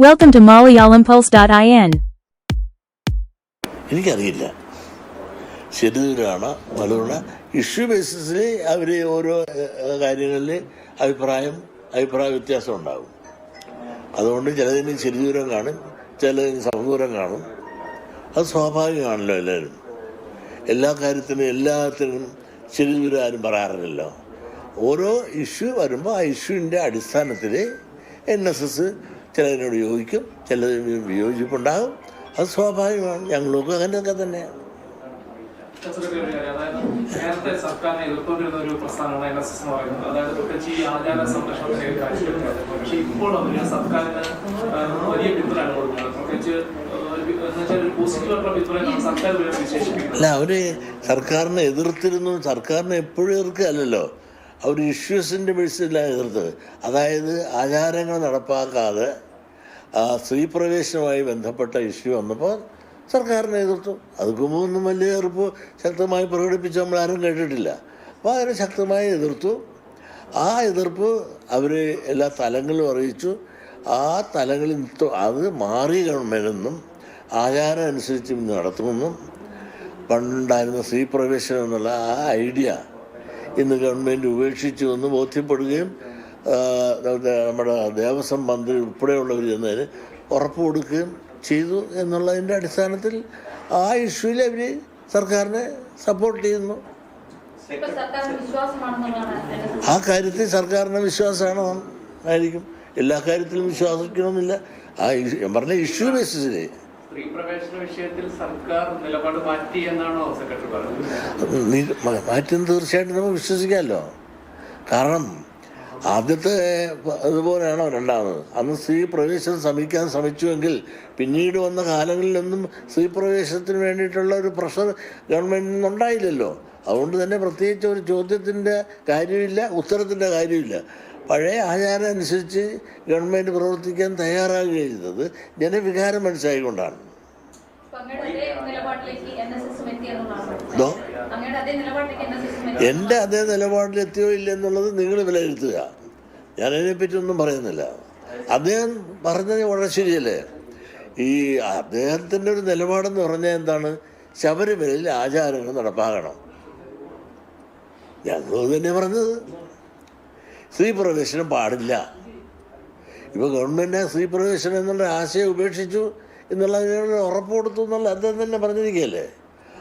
Welcome to MalayalamPulse.in. എനിക്കറിയില്ല. ശരിയാണ് മലയാള issue ബേസിസിൽ അവർ ഓരോ കാര്യങ്ങളിൽ അഭിപ്രായം അഭിപ്രായ വ്യത്യാസം ഉണ്ടാകും. അതുകൊണ്ട് ചിലതിന് ശരിദൂരം കാണും ചിലതിന് സമദൂരം കാണും. അത് സ്വാഭാവികമാണല്ലോ എല്ലാവരും. എല്ലാ കാര്യത്തിനും എല്ലാത്തിനും ശരിദൂരം ആരും പറയാറില്ലല്ലോ. ഓരോ ഇഷ്യൂ വരുമ്പോൾ ആ ഇഷ്യൂവിന്റെ അടിസ്ഥാനത്തിൽ എൻ എസ് എസ് ചിലതിനോട് യോജിക്കും ചിലതിന് വിയോജിപ്പുണ്ടാകും അത് സ്വാഭാവികമാണ്. ഞങ്ങൾക്കും അങ്ങനെയൊക്കെ തന്നെയാണ്. നേരത്തെ ഒരു പ്രസ്ഥാനമാണ് എൻ എസ് എസ് എന്ന് പറയുന്നത്. അതായത് പ്രത്യേകിച്ച് ഈ ആചാര പക്ഷെ ഇപ്പോൾ അവർ സർക്കാരിന് വലിയ പിന്തുണയാണ് കൊടുക്കുന്നത്. പ്രത്യേകിച്ച് അല്ല അവർ സർക്കാരിനെ എതിർത്തിരുന്നു. സർക്കാരിനെ എപ്പോഴും എതിർക്കുകയല്ലല്ലോ. അവർ ഇഷ്യൂസിന്റെ ബേസിലാണ് എതിർത്തത്. അതായത് ആചാരങ്ങൾ നടപ്പാക്കാതെ സ്ത്രീപ്രവേശനവുമായി ബന്ധപ്പെട്ട ഇഷ്യൂ വന്നപ്പോൾ സർക്കാരിനെ എതിർത്തു അതുക്ക് ഒന്നും വലിയ എതിർപ്പ് ശക്തമായി പ്രകടിപ്പിച്ച് നമ്മൾ ആരും കേട്ടിട്ടില്ല. അപ്പോൾ അതിനെ ശക്തമായി എതിർത്തു. ആ എതിർപ്പ് അവർ എല്ലാ തലങ്ങളിലും അറിയിച്ചു. ആ തലങ്ങളിൽ അത് മാറി ഗവൺമെന്റെന്നും ആചാരം അനുസരിച്ച് നടത്തുമെന്നും പണ്ടുണ്ടായിരുന്ന സ്ത്രീ പ്രവേശനം എന്നുള്ള ആ ഐഡിയ ഇന്ന് ഗവൺമെന്റ് ഉപേക്ഷിച്ചു എന്ന് ബോധ്യപ്പെടുകയും നമ്മുടെ ദേവസ്വം മന്ത്രി ഉൾപ്പെടെയുള്ളവർ ചെന്നതിന് ഉറപ്പ് കൊടുക്കുകയും ചെയ്തു എന്നുള്ളതിന്റെ അടിസ്ഥാനത്തിൽ ആ ഇഷ്യൂവിൽ അവർ സർക്കാരിനെ സപ്പോർട്ട് ചെയ്യുന്നു. ആ കാര്യത്തിൽ സർക്കാരിന് വിശ്വാസമാണ് ആയിരിക്കും. എല്ലാ കാര്യത്തിലും വിശ്വസിക്കണമെന്നില്ല. ആ ഞാൻ പറഞ്ഞ ഇഷ്യൂ ബേസിസിൽ. സ്ത്രീ പ്രവേശന വിഷയത്തിൽ സർക്കാർ നിലപാട് മാറ്റി എന്നാണോ സെക്രട്ടറി പറഞ്ഞത്? നീ മ- മാറ്റും തീർച്ചയായിട്ടും നമുക്ക് വിശ്വസിക്കാമല്ലോ. കാരണം ആദ്യത്തെ അതുപോലെയാണോ രണ്ടാമത്? അന്ന് സ്ത്രീ പ്രവേശനം ശ്രമിക്കാൻ ശ്രമിച്ചുവെങ്കിൽ പിന്നീട് വന്ന കാലങ്ങളിലൊന്നും സ്ത്രീ പ്രവേശനത്തിന് വേണ്ടിയിട്ടുള്ള ഒരു പ്രഷർ ഗവൺമെന്റിൽ നിന്നുണ്ടായില്ലല്ലോ. അതുകൊണ്ട് തന്നെ പ്രത്യേകിച്ച് ഒരു ചോദ്യത്തിന്റെ കാര്യമില്ല ഉത്തരത്തിന്റെ കാര്യമില്ല. പഴയ ആചാരം അനുസരിച്ച് ഗവൺമെന്റ് പ്രവർത്തിക്കാൻ തയ്യാറാകുകയും ചെയ്തത്. ജനവികാരം മനസ്സിലായിക്കൊണ്ടാണ്. നിലപാടിലേക്ക് എന്റെ അതേ നിലപാടിലെത്തിയോ ഇല്ലെന്നുള്ളത് നിങ്ങൾ വിലയിരുത്തുക ഞാൻ അതിനെപ്പറ്റി ഒന്നും പറയുന്നില്ല. അദ്ദേഹം പറഞ്ഞത് വളരെ ശരിയല്ലേ? ഈ അദ്ദേഹത്തിന്റെ ഒരു നിലപാടെന്ന് പറഞ്ഞാൽ എന്താണ്? ശബരിമലയിൽ ആചാരങ്ങൾ നടപ്പാക്കണം ഞങ്ങൾ തന്നെ പറഞ്ഞത്. സ്ത്രീ പ്രവേശനം പാടില്ല. ഇപ്പോൾ ഗവൺമെന്റ് സ്ത്രീ പ്രവേശനം എന്നുള്ള ആശയം ഉപേക്ഷിച്ചു എന്നുള്ള ഉറപ്പ് കൊടുത്തു എന്നുള്ള അദ്ദേഹം തന്നെ പറഞ്ഞിരിക്കുകയല്ലേ?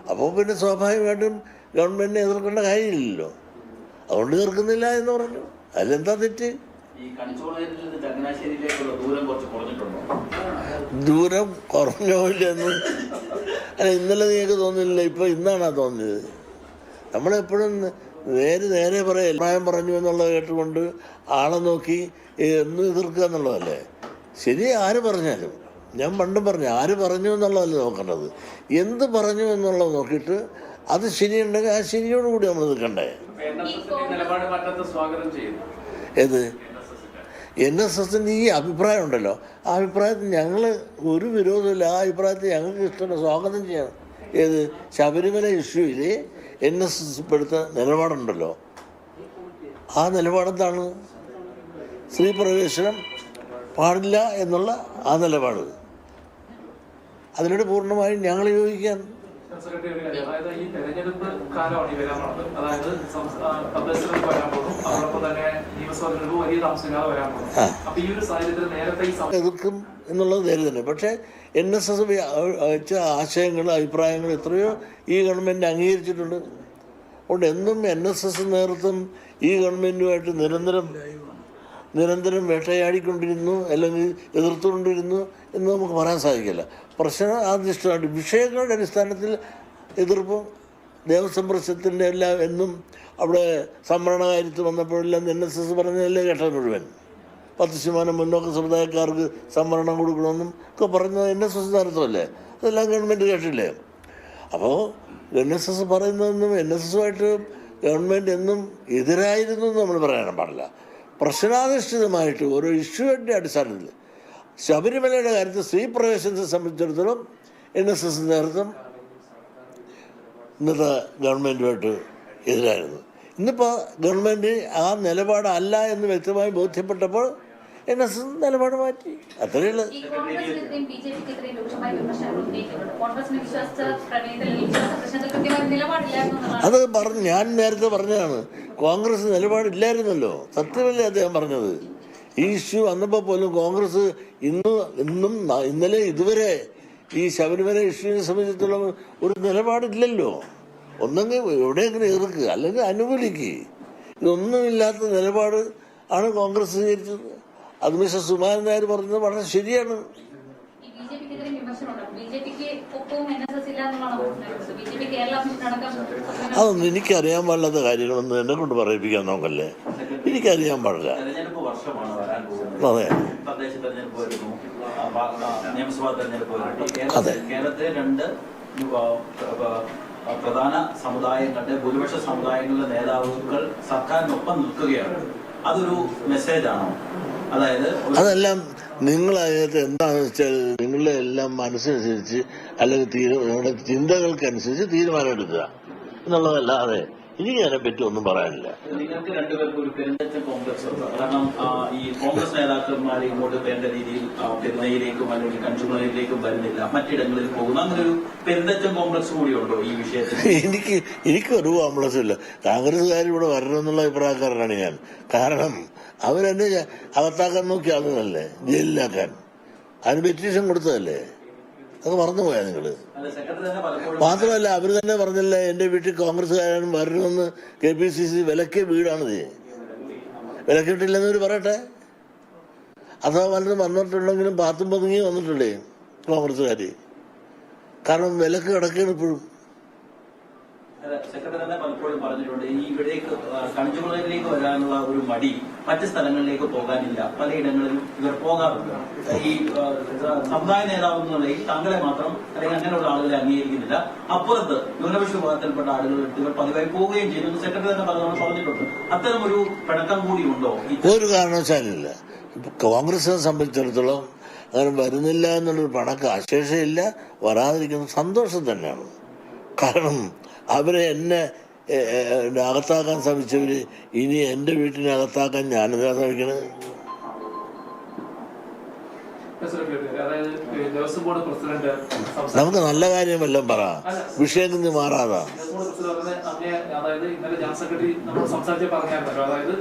അപ്പോൾ പിന്നെ സ്വാഭാവികമായിട്ടും ഗവൺമെന്റിനെ എതിർക്കേണ്ട കാര്യമില്ലല്ലോ. അതുകൊണ്ട് എതിർക്കുന്നില്ല എന്ന് പറഞ്ഞു. അതിലെന്താ തെറ്റ്? ദൂരം കുറച്ച് കുറഞ്ഞിട്ടുണ്ടോ? ദൂരം കുറഞ്ഞോ ഇല്ലെന്ന് അല്ല ഇന്നലെ നിങ്ങൾക്ക് തോന്നില്ല ഇപ്പോൾ ഇന്നാണ് തോന്നിയത്. നമ്മളെപ്പോഴും നേരെ നേരെ പറയാം അഭിപ്രായം പറഞ്ഞു എന്നുള്ളത് കേട്ടുകൊണ്ട് ആളെ നോക്കി എന്നും എതിർക്കുക എന്നുള്ളതല്ലേ? ശരി ആര് പറഞ്ഞാലും. ഞാൻ പണ്ടും പറഞ്ഞു ആര് പറഞ്ഞു എന്നുള്ളതല്ല നോക്കേണ്ടത്? എന്ത് പറഞ്ഞു എന്നുള്ളത് നോക്കിയിട്ട് അത് ശരിയുണ്ടെങ്കിൽ ആ ശരിയോടുകൂടി നമ്മൾ നിൽക്കണ്ടേ? ഏത്? എൻ എസ് എസിന്റെ ഈ അഭിപ്രായം ഉണ്ടല്ലോ. ആ അഭിപ്രായത്തിൽ ഞങ്ങൾ ഒരു വിരോധമില്ല. ആ അഭിപ്രായത്തിൽ ഞങ്ങൾക്ക് ഇഷ്ടമുള്ള സ്വാഗതം ചെയ്യണം. ഏത്? ശബരിമല ഇഷ്യൂവിൽ എൻ എസ് എസ് പെടുത്ത നിലപാടുണ്ടല്ലോ. ആ നിലപാടെന്താണ്? സ്ത്രീ പ്രവേശനം പാടില്ല എന്നുള്ള ആ നിലപാട്. അതിനോട് പൂർണമായും ഞങ്ങൾ യോജിക്കാൻ സെക്രട്ടറി അതായത് ഈ തെരഞ്ഞെടുപ്പ് കാലമാണ് ഈ വരാൻ അതായത് വരാൻ അതോടൊപ്പം തന്നെ നിയമസഭാ വലിയ വരാൻ അപ്പൊ ഈ ഒരു സാഹചര്യത്തിൽ നേരത്തെ എതിർക്കും എന്നുള്ളത് നേരെ തന്നെ. പക്ഷേ എൻ എസ് എസ് വെച്ച ആശയങ്ങൾ അഭിപ്രായങ്ങൾ എത്രയോ ഈ ഗവൺമെന്റ് അംഗീകരിച്ചിട്ടുണ്ട്. അതുകൊണ്ട് എന്നും എൻ എസ് എസ് നേതൃത്വം ഈ ഗവൺമെന്റുമായിട്ട് നിരന്തരം നിരന്തരം വേട്ടയാടിക്കൊണ്ടിരുന്നു അല്ലെങ്കിൽ എതിർത്തുകൊണ്ടിരുന്നു എന്ന് നമുക്ക് പറയാൻ സാധിക്കില്ല. പ്രശ്ന അധിഷ്ഠിതമായിട്ട് വിഷയങ്ങളുടെ അടിസ്ഥാനത്തിൽ എതിർപ്പും ദേവസ്വം പ്രശ്നത്തിന്റെ എല്ലാം എന്നും അവിടെ സംവരണ കാര്യത്തിൽ വന്നപ്പോഴെല്ലാം എൻ എസ് എസ് പറഞ്ഞതല്ലേ കേട്ടത് മുഴുവൻ? പത്ത് ശതമാനം മുന്നോക്ക സമുദായക്കാർക്ക് സംവരണം കൊടുക്കണമെന്നും ഒക്കെ പറഞ്ഞത് എൻ എസ് എസ് നേതൃത്വമല്ലേ അതെല്ലാം ഗവൺമെന്റ് കേട്ടില്ലേ? അപ്പോൾ എൻ എസ് എസ് പറയുന്നതെന്നും എൻ എസ് എസുമായിട്ട് ഗവൺമെന്റ് എന്നും എതിരായിരുന്നു നമ്മൾ പറയാൻ പാടില്ല. പ്രശ്നാധിഷ്ഠിതമായിട്ട് ഓരോ ഇഷ്യൂവിന്റെ അടിസ്ഥാനത്തിൽ ശബരിമലയുടെ കാര്യത്തിൽ സ്ത്രീ പ്രവേശനത്തെ സംബന്ധിച്ചിടത്തോളം എൻ എസ് എസ് നേതൃത്വം ഇന്നത്തെ ഗവൺമെന്റുമായിട്ട് എതിരായിരുന്നു. ഇന്നിപ്പോൾ ഗവൺമെന്റ് ആ നിലപാടല്ല എന്ന് വ്യക്തമായി ബോധ്യപ്പെട്ടപ്പോൾ എൻ എസ് എസ് നിലപാട് മാറ്റി. അത്രയേ ഉള്ളൂ. അത് പറഞ്ഞു ഞാൻ നേരത്തെ പറഞ്ഞതാണ്. കോൺഗ്രസ് നിലപാടില്ലായിരുന്നല്ലോ. സത്യമല്ലേ അദ്ദേഹം പറഞ്ഞത്? ഈ ഇഷ്യൂ വന്നപ്പോൾ പോലും കോൺഗ്രസ് ഇന്ന് ഇന്നും ഇന്നലെ ഇതുവരെ ഈ ശബരിമല ഇഷ്യൂവിനെ സംബന്ധിച്ചിടത്തോളം ഒരു നിലപാടില്ലല്ലോ. ഒന്നെങ്കിൽ എവിടെയെങ്കിലും എതിർക്കുക അല്ലെങ്കിൽ അനുകൂലിക്കുക ഇതൊന്നുമില്ലാത്ത നിലപാട് ആണ് കോൺഗ്രസ് സ്വീകരിച്ചത്. അത് മിസ്റ്റർ സുമാരൻ നായർ പറഞ്ഞത് വളരെ ശരിയാണ്. അതൊന്നും എനിക്കറിയാൻ പാടില്ലാത്ത കാര്യങ്ങളൊന്നും എന്നെ കൊണ്ട് പറയിപ്പിക്കാൻ നോക്കല്ലേ? എനിക്കറിയാൻ പാടില്ല. അതെ. അതെ. കേരളത്തിലെ രണ്ട് പ്രധാന സമുദായങ്ങളുടെ ഭൂരിപക്ഷ സമുദായങ്ങളുടെ നേതാവുകൾ സർക്കാരിനൊപ്പം നിൽക്കുകയാണ്. അതൊരു മെസ്സേജാണോ അതെല്ലാം നിങ്ങൾ അതിനകത്ത് എന്താണെന്ന് വെച്ചാൽ നിങ്ങളുടെ എല്ലാം മനസ്സനുസരിച്ച് അല്ലെങ്കിൽ നിങ്ങളുടെ ചിന്തകൾക്കനുസരിച്ച് തീരുമാനമെടുക്കുക. എന്നുള്ളതല്ലാതെ എനിക്ക് അതിനെപ്പറ്റി ഒന്നും പറയാനില്ല. നിങ്ങൾക്ക് രണ്ടുപേർക്കും ഒരു പെരുന്തച്ച കോംപ്ലക്സ് ഉണ്ട്. കാരണം ഈ കോൺഗ്രസ് നേതാക്കന്മാർ ഇങ്ങോട്ട് വേണ്ട രീതിയിൽ പെരുന്നയിലേക്കും അല്ലെങ്കിൽ കഞ്ചുമലയിലേക്കും വരുന്നില്ല. മറ്റിടങ്ങളിൽ പോകുന്ന. അങ്ങനെ ഒരു പെരുന്തച്ചൻ കോംപ്ലക്സ് കൂടി ഉണ്ടോ ഈ വിഷയത്തിൽ? എനിക്ക് എനിക്ക് ഒരു കോംപ്ലക്സും ഇല്ല. കോൺഗ്രസ്സുകാർ ഇവിടെ വരണമെന്നുള്ള അഭിപ്രായക്കാരനാണ് ഞാൻ. കാരണം അവരെന്നെ അകത്താക്കാൻ നോക്കിയ ആളുകളല്ലേ? ജയിലിലാക്കാൻ. അതിന് പെറ്റീഷൻ കൊടുത്തതല്ലേ? അത് മറന്നുപോയാ നിങ്ങൾ. മാത്രമല്ല അവർ തന്നെ പറഞ്ഞില്ല എന്റെ വീട്ടിൽ കോൺഗ്രസ്സുകാരൻ വരണമെന്ന് കെ പി സി സി വിലക്കിയ വീടാണിത്. വിലക്കിട്ടില്ലെന്ന് അവർ പറയട്ടെ? അഥവാ വല്ലതും വന്നിട്ടുണ്ടെങ്കിലും പാത്തും പതുങ്ങി വന്നിട്ടുണ്ടേ കോൺഗ്രസ്സുകാർ കാരണം വിലക്ക് കിടക്കുകയാണ് ഇപ്പോഴും. സെക്രട്ടറി തന്നെ പലപ്പോഴും പറഞ്ഞിട്ടുണ്ട് ഈ ഇവിടേക്ക് കണിജുകളിലേക്ക് വരാനുള്ള ഒരു മടി മറ്റ് സ്ഥലങ്ങളിലേക്ക് പോകാനില്ല. പലയിടങ്ങളിലും ഇവർ പോകാറുണ്ട്. ഈ സമുദായ നേതാവ് എന്നുള്ളതിൽ താങ്കളെ മാത്രം അല്ലെങ്കിൽ അങ്ങനെയുള്ള ആളുകളെ അംഗീകരിക്കുന്നില്ല. അപ്പുറത്ത് ന്യൂനപക്ഷ വിഭാഗത്തിൽപ്പെട്ട ആളുകൾ ഇവർ പതിവായി പോവുകയും ചെയ്യുന്നു സെക്രട്ടറി തന്നെ പലതവണ പറഞ്ഞിട്ടുണ്ട്. അത്തരം ഒരു പിണക്കം കൂടി ഉണ്ടോ? ഒരു കാരണവശാലില്ല. കോൺഗ്രസിനെ സംബന്ധിച്ചിടത്തോളം അങ്ങനെ വരുന്നില്ല എന്നുള്ളൊരു പണക്ക് അശേഷയില്ല വരാതിരിക്കുന്ന സന്തോഷം തന്നെയാണ്. കാരണം അവരെ എന്നെ അകത്താക്കാൻ ശ്രമിച്ചവർ ഇനി എന്റെ വീട്ടിനെ അകത്താക്കാൻ ഞാനെന്താ ശ്രമിക്കണത് നമുക്ക് നല്ല കാര്യം വല്ലതും പറ. വിഷയം നിന്ന് മാറാതാ. അതായത് ഇന്നലെ ജനറൽ സെക്രട്ടറി നമ്മൾ സംസാരിച്ച് പറഞ്ഞായിരുന്നല്ലോ അതായത്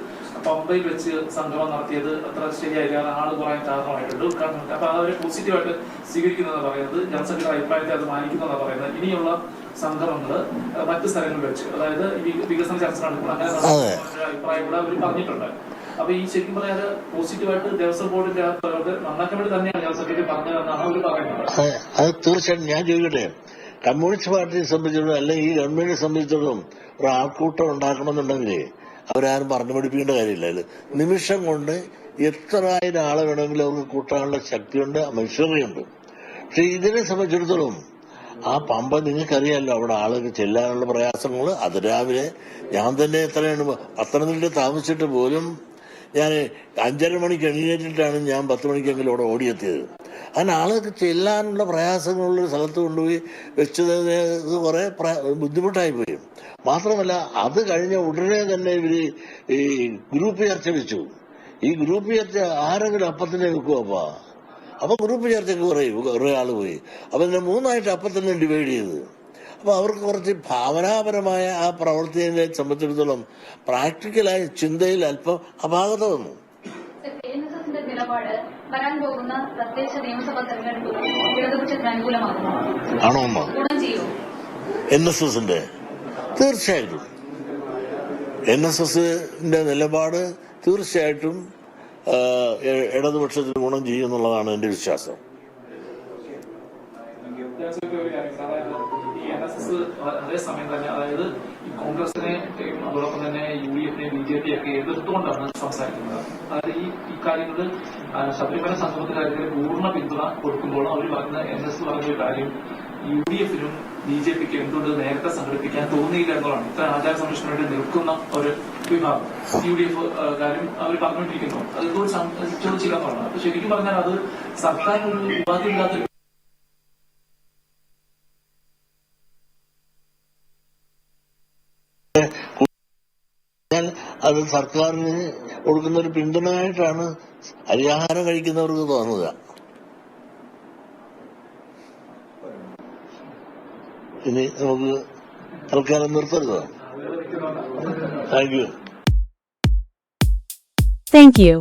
പമ്പയിൽ വെച്ച് സംഗമം നടത്തിയത് അത്ര ശരിയായില്ല ആൾ കുറയാൻ കാരണമായിട്ടുണ്ട് കാരണം. അപ്പൊ അവരെ പോസിറ്റീവായിട്ട് സ്വീകരിക്കുന്നതെന്ന് പറയുന്നത്. ജനറൽ സെക്രട്ടറി അഭിപ്രായത്തെ അത് മാനിക്കുന്നതെന്ന് പറയുന്നത്. ഇനിയുള്ള സംഗമങ്ങൾ മറ്റു സ്ഥലങ്ങളിൽ വെച്ച്. അതായത് വികസന ചർച്ച നടക്കുമ്പോൾ അങ്ങനെ അഭിപ്രായം കൂടെ അവർ പറഞ്ഞിട്ടുണ്ട്. അപ്പൊ ഈ ശരിക്കും പറയാതെ പോസിറ്റീവായിട്ട് ദേവസ്വം ബോർഡിന്റെ നന്നാക്കാൻ വേണ്ടി തന്നെയാണ് ഞാൻ സെക്രട്ടറി പറഞ്ഞതെന്നാണ് അവർ പറയുന്നത്. തീർച്ചയായിട്ടും ഞാൻ ചോദിക്കട്ടെ? കമ്മ്യൂണിസ്റ്റ് പാർട്ടിയെ സംബന്ധിച്ചിടത്തോളം അല്ലെങ്കിൽ ഈ ഗവൺമെന്റിനെ സംബന്ധിച്ചിടത്തോളം ഒരു ആൾക്കൂട്ടം ഉണ്ടാക്കണമെന്നുണ്ടെങ്കിൽ അവരാരും പറഞ്ഞു പഠിപ്പിക്കേണ്ട കാര്യമില്ല. നിമിഷം കൊണ്ട് എത്ര ആയിരം ആളെ വേണമെങ്കിലും അവർക്ക് കൂട്ടാനുള്ള ശക്തിയുണ്ട് ഉണ്ട് പക്ഷെ ഇതിനെ സംബന്ധിച്ചിടത്തോളം ആ പമ്പ നിങ്ങൾക്കറിയാലോ അവിടെ ആളുകൾ ചെല്ലാനുള്ള പ്രയാസങ്ങൾ. അത് രാവിലെ ഞാൻ തന്നെ എത്രയാണ് അത്ര പത്തനംതിട്ട താമസിച്ചിട്ട് പോലും ഞാൻ അഞ്ചര മണിക്ക് എണീറ്റിട്ടാണ് ഞാൻ പത്ത് മണിക്കെങ്കിലും അവിടെ ഓടിയെത്തിയത്. അങ്ങനെ ആളുകൾക്ക് ചെല്ലാനുള്ള പ്രയാസങ്ങളുള്ള സ്ഥലത്ത് കൊണ്ടുപോയി വെച്ചത് കുറേ ബുദ്ധിമുട്ടായി പോയി. മാത്രമല്ല അത് കഴിഞ്ഞ ഉടനെ തന്നെ ഇവർ ഈ ഗ്രൂപ്പ് ചർച്ച വെച്ചു. ഈ ഗ്രൂപ്പ് ചർച്ച ആരെങ്കിലും അപ്പത്തിനെ വെക്കുമോ അപ്പാ ഗ്രൂപ്പ് ചർച്ചയ്ക്ക് പറയും കുറെ ആൾ പോയി. അപ്പൊ ഇതിനെ മൂന്നായിട്ട് അപ്പം തന്നെ ഡിവൈഡ് ചെയ്ത്. അപ്പൊ അവർക്ക് കുറച്ച് ഭാവനാപരമായ ആ പ്രവർത്തിയെ സംബന്ധിച്ചിടത്തോളം പ്രാക്ടിക്കലായ ചിന്തയിൽ അല്പം അപാകത വന്നു. ആണോ അമ്മ എൻ എസ് എസിന്റെ. തീർച്ചയായിട്ടും. എൻ എസ് എസിന്റെ നിലപാട് തീർച്ചയായിട്ടും ഇടതുപക്ഷത്തിന് ഗുണം ചെയ്യും എന്നുള്ളതാണ് എന്റെ വിശ്വാസം. അതേസമയം ഒക്കെ സംസാരിക്കുന്നത്. അതായത് ഈ ഇക്കാര്യങ്ങളിൽ ശബരിമല സംഗമത്തിന്റെ കാര്യത്തിൽ പൂർണ പിന്തുണ കൊടുക്കുമ്പോൾ അവർ പറഞ്ഞ എൻ എസ് പറഞ്ഞ കാര്യം യു ഡി എഫിനും ബി ജെ പിക്ക് എന്തുകൊണ്ട് നേരത്തെ സംഘടിപ്പിക്കാൻ തോന്നിയില്ല എന്നുള്ളതാണ്. ഇത്ര ആചാര സംരക്ഷണ വേണ്ടി നിൽക്കുന്ന ഒരു വിഭാഗം. യു ഡി എഫ് കാര്യം അവർ പറഞ്ഞുകൊണ്ടിരിക്കുന്നു. അത് എന്തുകൊണ്ട് സം- ചോദിച്ചില്ല എന്നുള്ളതാണ് അപ്പൊ ശരിക്കും പറഞ്ഞാൽ അത് സർക്കാരിന് ഒരു ഉപാധി ഇല്ലാത്ത അത് സർക്കാരിന് കൊടുക്കുന്ന ഒരു പിന്തുണയായിട്ടാണ് അരിയാഹാരം കഴിക്കുന്നവർക്ക് തോന്നുക. ഇനി നമുക്ക് തൽക്കാലം നിർത്തരുതോ താങ്ക് യു Thank you.